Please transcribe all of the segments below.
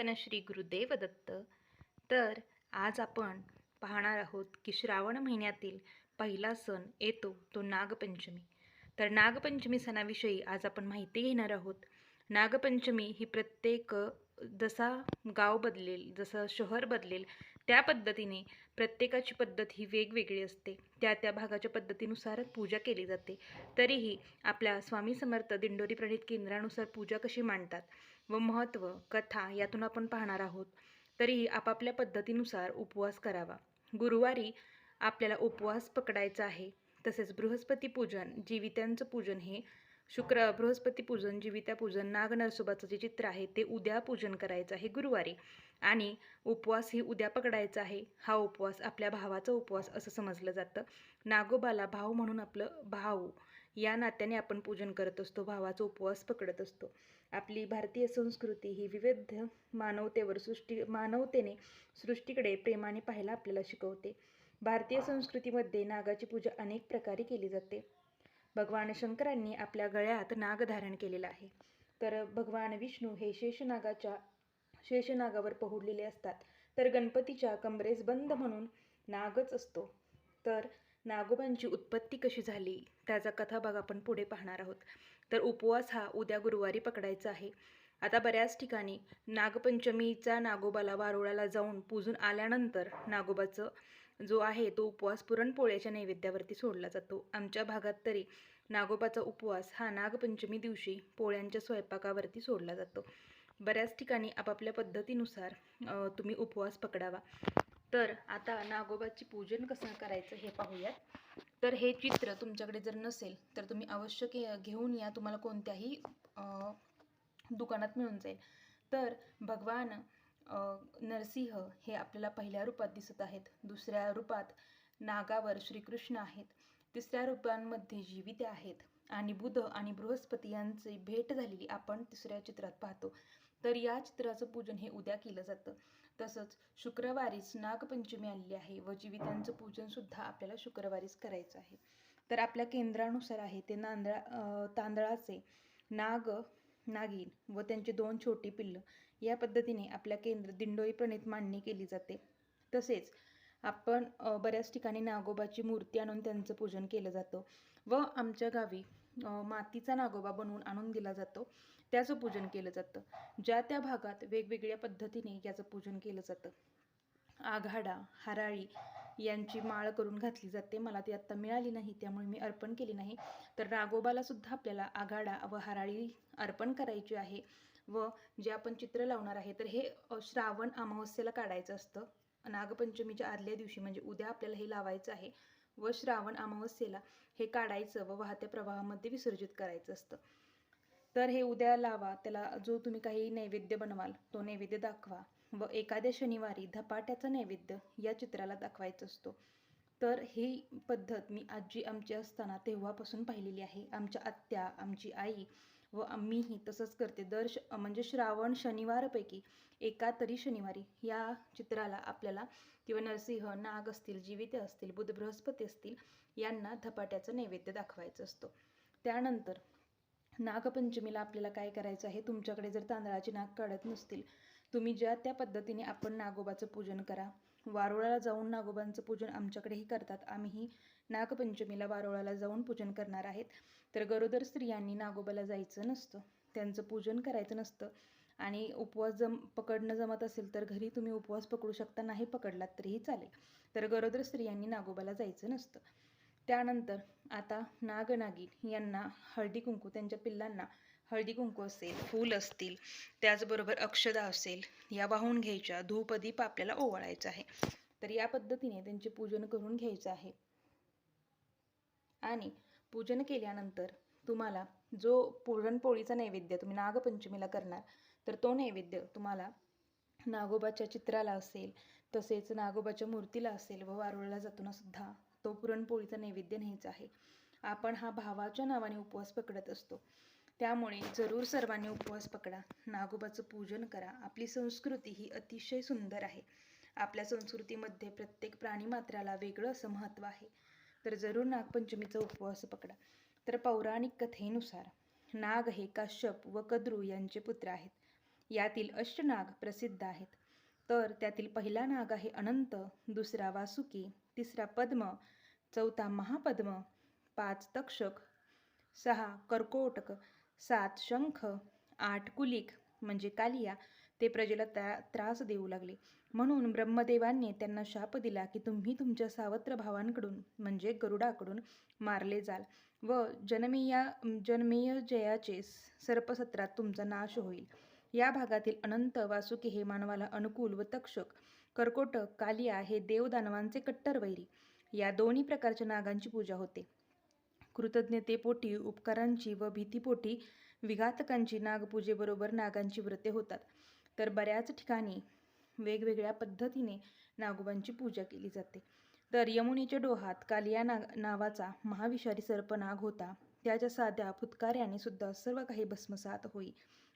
कीर्तन श्री गुरुदेव दत्त तर आज आपण पाहणार आहोत की श्रावण महिन्यातील पहिला सण येतो तो नागपंचमी. तर नागपंचमी सणाविषयी आज आपण माहिती घेणार आहोत. नागपंचमी ही प्रत्येक जसा गाव बदलेल जसं शहर बदलेल त्या पद्धतीने प्रत्येकाची पद्धत ही वेगवेगळी असते. त्या त्या भागाच्या पद्धतीनुसारच पूजा केली जाते. तरीही आपल्या स्वामी समर्थ दिंडोरी प्रणित केंद्रानुसार पूजा कशी मांडतात? व महत्त्व कथा यातून आपण पाहणार आहोत. तरीही आपापल्या पद्धतीनुसार उपवास करावा. गुरुवारी आपल्याला उपवास पकडायचा आहे. तसेच बृहस्पती पूजन जीवित्यांचं पूजन हे शुक्र बृहस्पती पूजन जीवित्या पूजन नाग नरसोबाचं जे चित्र आहे ते उद्या पूजन करायचं आहे गुरुवारी. आणि उपवास ही उद्या पकडायचा आहे. हा उपवास आपल्या भावाचा उपवास असं समजलं जातं. नागोबाला भाव म्हणून आपलं भाऊ या नात्याने आपण पूजन करत असतो भावाचा उपवास पकडत असतो. आपली भारतीय संस्कृती ही विविध मानवतेवर सृष्टी मानवतेने सृष्टीकडे प्रेमाने पाहायला आपल्याला शिकवते. भारतीय संस्कृतीमध्ये नागाची पूजा अनेक प्रकारे केली जाते. भगवान शंकरांनी आपल्या गळ्यात नाग धारण केलेला आहे. तर भगवान विष्णू हे शेषनागाच्या शेषनागावर पहुडलेले असतात. तर गणपतीच्या कमरेस बंद म्हणून नागच असतो. तर नागोबांची उत्पत्ती कशी झाली त्याचा कथाभाग आपण पुढे पाहणार आहोत. तर उपवास हा उद्या गुरुवारी पकडायचा आहे. आता बऱ्याच ठिकाणी नागपंचमीचा नागोबाला वारुळाला जाऊन पूजून आल्यानंतर नागोबाचं जो आहे तो उपवास पुरणपोळ्याच्या नैवेद्यावरती सोडला जातो. आमच्या भागात तरी नागोबाचा उपवास हा नागपंचमी दिवशी पोळ्यांच्या स्वयंपाकावरती सोडला जातो. बऱ्याच ठिकाणी आपापल्या पद्धतीनुसार तुम्ही उपवास पकडावा. तर आता नागोबाची पूजन कसं करायचं हे पाहूयात. तर हे चित्र तुमच्याकडे जर नसेल तर तुम्ही अवश्य घेऊन या. तुम्हाला कोणत्याही दुकानात मिळून जाईल. तर भगवान नरसिंह हे आपल्याला पहिल्या रूपात दिसत आहेत. दुसऱ्या रूपात नागावर श्रीकृष्ण आहेत. तिसऱ्या रूपांमध्ये जीविते आहेत. आणि बुध आणि बृहस्पती यांची भेट झालेली आपण तिसऱ्या चित्रात पाहतो. तर या चित्राचं पूजन हे उद्या केलं जातं. तसंच शुक्रवारीच नागपंचमी आलेली आहे व जीवितांचं पूजनसुद्धा आपल्याला शुक्रवारीच करायचं आहे. तर आपल्या केंद्रानुसार आहे ते नांदळा तांदळाचे नाग नागिन व त्यांची दोन छोटी पिल्लं या पद्धतीने आपल्या केंद्र दिंडोरी प्रणित मांडणी केली जाते. तसेच आपण बऱ्याच ठिकाणी नागोबाची मूर्ती आणून त्यांचं पूजन केलं जातं व आमच्या गावी मातीचा नागोबा बनवून आणून दिला जातो. त्याचं पूजन केलं जातं. ज्या त्या भागात वेगवेगळ्या पद्धतीने याचं पूजन केलं जातं. आघाडा हराळी यांची माळ करून घातली जाते. मला ती आत्ता मिळाली नाही त्यामुळे मी अर्पण केली नाही. तर नागोबाला सुद्धा आपल्याला आघाडा व हराळी अर्पण करायची आहे व जे आपण चित्र लावणार आहे तर हे श्रावण अमावस्येला काढायचं असतं. नागपंचमीच्या आदल्या दिवशी म्हणजे उद्या आपल्याला हे लावायचं आहे व श्रावण अमावस्येला हे काढायचं व वाहत्या प्रवाहामध्ये विसर्जित करायचं असतं. तर हे उद्या लावा. त्याला जो तुम्ही काही नैवेद्य बनवाल तो नैवेद्य दाखवा. व एखाद्या शनिवारी धपाट्याचा नैवेद्य या चित्राला दाखवायचा असतो. तर ही पद्धत मी आजी आमची असताना तेव्हापासून पाहिलेली आहे. आमच्या आत्या आमची आई व आम्हीही तसंच करते. दर श म्हणजे श्रावण शनिवारपैकी एका तरी शनिवारी या चित्राला आपल्याला किंवा नरसिंह नाग असतील जीविते असतील बुध बृहस्पती असतील यांना धपाट्याचं नैवेद्य दाखवायचं असतो. त्यानंतर नागपंचमीला आपल्याला काय करायचं आहे? तुमच्याकडे जर तांदळाची नाग काढत नसतील तुम्ही ज्या त्या पद्धतीने आपण नागोबाचं पूजन करा. वारोळाला जाऊन नागोबांचं पूजन आमच्याकडेही करतात. आम्हीही नागपंचमीला वारोळाला जाऊन पूजन करणार आहेत. तर गरोदर स्त्रियांनी नागोबाला जायचं नसतं. त्यांचं पूजन करायचं नसतं. आणि उपवास जम पकडणं जमत असेल तर घरी तुम्ही उपवास पकडू शकता नाही पकडलात तरीही चालेल. तर गरोदर स्त्रियांनी नागोबाला जायचं नसतं. त्यानंतर आता नागनागिन यांना हळदी कुंकू त्यांच्या पिल्लांना हळदी कुंकू असेल फूल असतील त्याचबरोबर अक्षदा असेल या वाहून घ्यायच्या धूपदीप आपल्याला ओवाळायचं आहे. तर या पद्धतीने त्यांचे पूजन करून घ्यायचं आहे. आणि पूजन केल्यानंतर तुम्हाला जो पुरणपोळीचा नैवेद्य तुम्ही नागपंचमीला करणार तर तो नैवेद्य तुम्हाला नागोबाच्या चित्राला असेल तसेच नागोबाच्या मूर्तीला असेल व वारुळाला जाताना सुद्धा तो पुरणपोळीचा नैवेद्य न्यायचा आहे. आपण हा भावाच्या नावाने उपवास पकडत असतो. त्यामुळे जरूर सर्वांनी उपवास पकडा. नागोबाचं पूजन करा. आपली संस्कृती ही अतिशय सुंदर आहे. आपल्या संस्कृतीमध्ये प्रत्येक प्राणीमात्राला वेगळं असं महत्त्व आहे. तर जरूर नागपंचमीचा उपवास पकडा. तर पौराणिक कथेनुसार नाग हे काश्यप व कद्रू यांचे पुत्र आहेत. यातील अष्टनाग प्रसिद्ध आहेत. तर त्यातील पहिला नाग आहे अनंत दुसरा वासुकी तिसरा पद्म चौथा महापद्म पाच तक्षक सहा कर्कोटक सात शंख आठ कुलिक म्हणजे कालिया ते प्रजेला त्या त्रास देऊ लागले. म्हणून ब्रह्मदेवांनी त्यांना शाप दिला की तुम्ही तुमच्या सावत्र भावांकडून म्हणजे गरुडाकडून मारले जाल व जनमेया जनमेय जयाचे सर्पसत्रात तुमचा नाश होईल. या भागातील अनंत वासुकी हे मानवाला अनुकूल व तक्षक कर्कोटक कालिया हे देवदानवांचे कट्टर वैरी. या दोन्ही प्रकारच्या नागांची पूजा होते. कृतज्ञतेपोटी उपकारांची व भीतीपोटी विघातकांची नागपूजेबरोबर नागांची व्रते होतात. तर बऱ्याच ठिकाणी वेगवेगळ्या पद्धतीने नागोबांची पूजा केली जाते. तर यमुनेच्या डोहात कालिया नाग नावाचा महाविषारी सर्प नाग होता. त्याच्या साध्या फुतकाऱ्याने सुद्धा सर्व काही भस्मसात होई.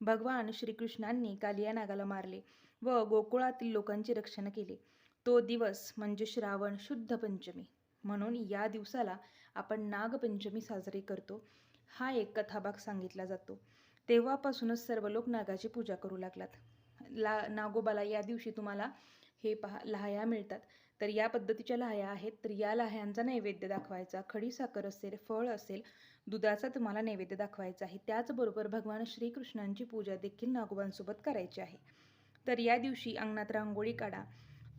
भगवान श्रीकृष्णांनी कालिया नागाला मारले व गोकुळातील लोकांचे रक्षण केले. तो दिवस म्हणजे श्रावण शुद्ध पंचमी. म्हणून या दिवसाला आपण नागपंचमी साजरी करतो. हा एक कथाभाग सांगितला जातो. तेव्हापासूनच सर्व लोक नागाची पूजा करू लागलात. ला नागोबाला या दिवशी तुम्हाला हे पहा लहाया मिळतात. तर या पद्धतीच्या लाह्या आहेत. तर या लाह्यांचा नैवेद्य दाखवायचा. खडी साखर असेल फळ असेल दुधाचा तुम्हाला नैवेद्य दाखवायचा आहे. त्याचबरोबर भगवान श्रीकृष्णांची पूजा देखील नागोबांसोबत करायची आहे. तर या दिवशी अंगणात रांगोळी काढा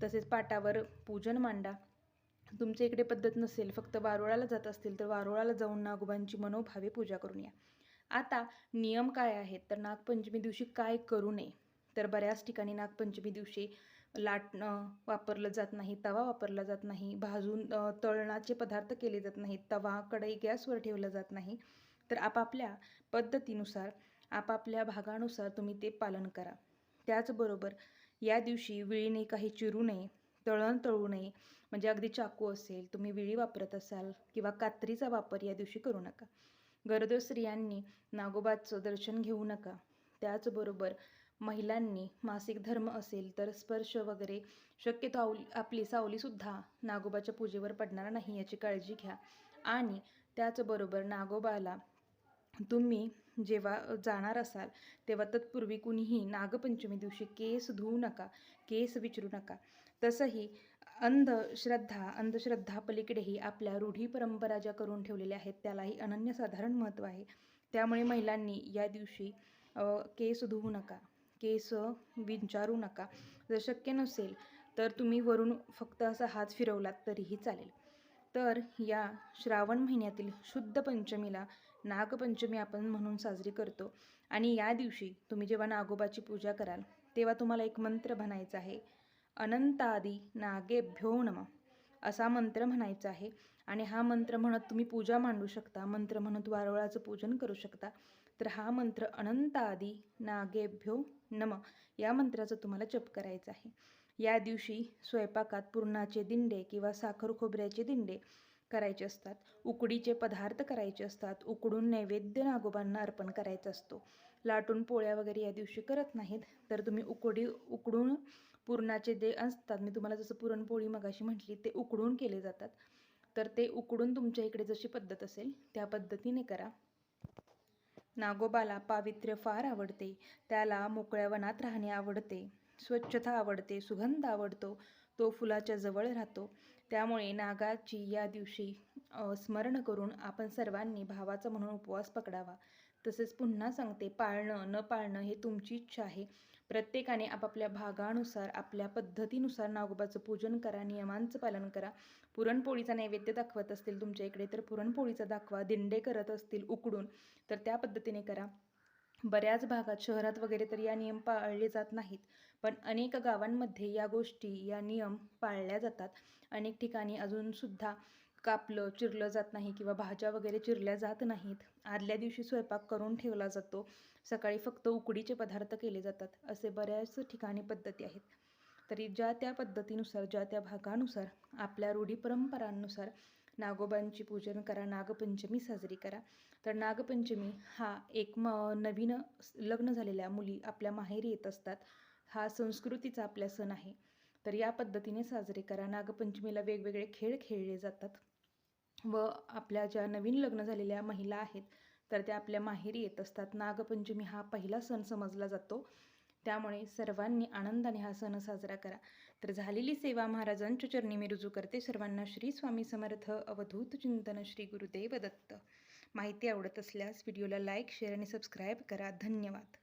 तसेच पाटावर पूजन मांडा. तुमच्या इकडे पद्धत नसेल फक्त वारोळाला जात असतील तर वारोळाला जाऊन नागोबांची मनोभावे पूजा करून या. आता नियम काय आहेत? तर नागपंचमी दिवशी काय करू नये? तर बऱ्याच ठिकाणी नागपंचमी दिवशी लाटणं वापरलं जात नाही तवा वापरला जात नाही भाजून तळणाचे पदार्थ केले जात नाहीत तवा कढई गॅसवर ठेवलं जात नाही. तर आपापल्या पद्धतीनुसार आपापल्या भागानुसार तुम्ही ते पालन करा. त्याचबरोबर या दिवशी विळीने काही चिरू नये तळण तळू नये म्हणजे अगदी चाकू असेल तुम्ही विळी वापरत असाल किंवा कात्रीचा वापर या दिवशी करू नका. गरोदर स्त्रियांनी नागोबाचं दर्शन घेऊ नका. त्याचबरोबर महिलांनी मासिक धर्म असेल तर स्पर्श वगैरे शक्यतो आवली आपली सावलीसुद्धा नागोबाच्या पूजेवर पडणार नाही याची काळजी घ्या. आणि त्याचबरोबर नागोबाला तुम्ही जेव्हा जाणार असाल तेव्हा तत्पूर्वी कुणीही नागपंचमी दिवशी केस धुवू नका केस विचारू नका. तसंही अंधश्रद्धा अंधश्रद्धा पलीकडेही आपल्या रूढी परंपरा ज्या करून ठेवलेल्या आहेत त्यालाही अनन्यसाधारण महत्त्व आहे. त्यामुळे महिलांनी या दिवशी केस धुवू नका. केस विंचारू नका. जर शक्य नसेल तर तुम्ही वरून फक्त असा हात फिरवलात तरीही चालेल. तर या श्रावण महिन्यातील शुद्ध पंचमीला नागपंचमी आपण म्हणून साजरी करतो आणि या दिवशी तुम्ही जेव्हा नागोबाची पूजा कराल तेव्हा तुम्हाला एक मंत्र म्हणायचा आहे. अनंतादी नागेभ्यो नम. असा मंत्र म्हणायचा आहे आणि हा मंत्र म्हणत तुम्ही पूजा मांडू शकता मंत्र म्हणत वारोळाचं पूजन करू शकता. तर हा मंत्र अनंत आदी नागेभ्यो नम या मंत्राचं तुम्हाला जप करायचं आहे. या दिवशी स्वयंपाकात पुरणाचे दिंडे किंवा साखर खोबऱ्याचे दिंडे करायचे असतात. उकडीचे पदार्थ करायचे असतात. उकडून नैवेद्य नागोबांना अर्पण करायचा असतो. लाटून पोळ्या वगैरे या दिवशी करत नाहीत तर तुम्ही उकडी उकडून पुरणाचे जे असतात मी तुम्हाला जसं पुरणपोळी मगाशी म्हटली ते उकडून केले जातात. तर ते उकडून तुमच्या इकडे जशी पद्धत असेल त्या पद्धतीने करा. नागोबाला पावित्र्य फार आवडते. त्याला मोकळ्या वनात राहणे आवडते. स्वच्छता आवडते सुगंध आवडतो तो फुलाच्या जवळ राहतो. त्यामुळे नागाची या दिवशी स्मरण करून आपण सर्वांनी भावाचा म्हणून उपवास पकडावा. तसेच पुन्हा सांगते पाळणं न पाळणं हे तुमची इच्छा आहे. प्रत्येकाने आपापल्या भागानुसार आपल्या पद्धतीनुसार नागोबाचं पूजन करा नियमांचं पालन करा. पुरणपोळीचा नैवेद्य दाखवत असतील तुमच्या इकडे तर पुरणपोळीचा दाखवा दिंडे करत असतील उकडून तर त्या पद्धतीने करा. बऱ्याच भागात शहरात वगैरे तर या नियम पाळले जात नाहीत पण अनेक गावांमध्ये या गोष्टी या नियम पाळल्या जातात. अनेक ठिकाणी अजूनसुद्धा कापलं चिरलं जात नाही किंवा भाज्या वगैरे चिरल्या जात नाहीत. आदल्या दिवशी स्वयंपाक करून ठेवला जातो. सकाळी फक्त उकडीचे पदार्थ केले जातात असे बऱ्याच ठिकाणी पद्धती आहेत. तरी ज्या त्या पद्धतीनुसार ज्या त्या भागानुसार आपल्या रूढी परंपरांनुसार नागोबांची पूजन करा नागपंचमी साजरी करा. तर नागपंचमी हा एक म नवीन लग्न झालेल्या मुली आपल्या माहेरी येत असतात. हा संस्कृतीचा आपला सण आहे. तर या पद्धतीने साजरे करा. नागपंचमीला वेगवेगळे खेळ खेळले जातात. व आपल्या ज्या नवीन लग्न झालेल्या महिला आहेत तर त्या आपल्या माहेरी येत असतात. नागपंचमी हा पहिला सण समजला जातो. त्यामुळे सर्वांनी आनंदाने हा सण साजरा करा. तर झालेली सेवा महाराजांच्या चरणी मी रुजू करते. सर्वांना श्री स्वामी समर्थ. अवधूत चिंतन श्री गुरुदेव दत्त. माहिती आवडत असल्यास व्हिडिओला लाईक शेअर आणि सबस्क्राईब करा. धन्यवाद.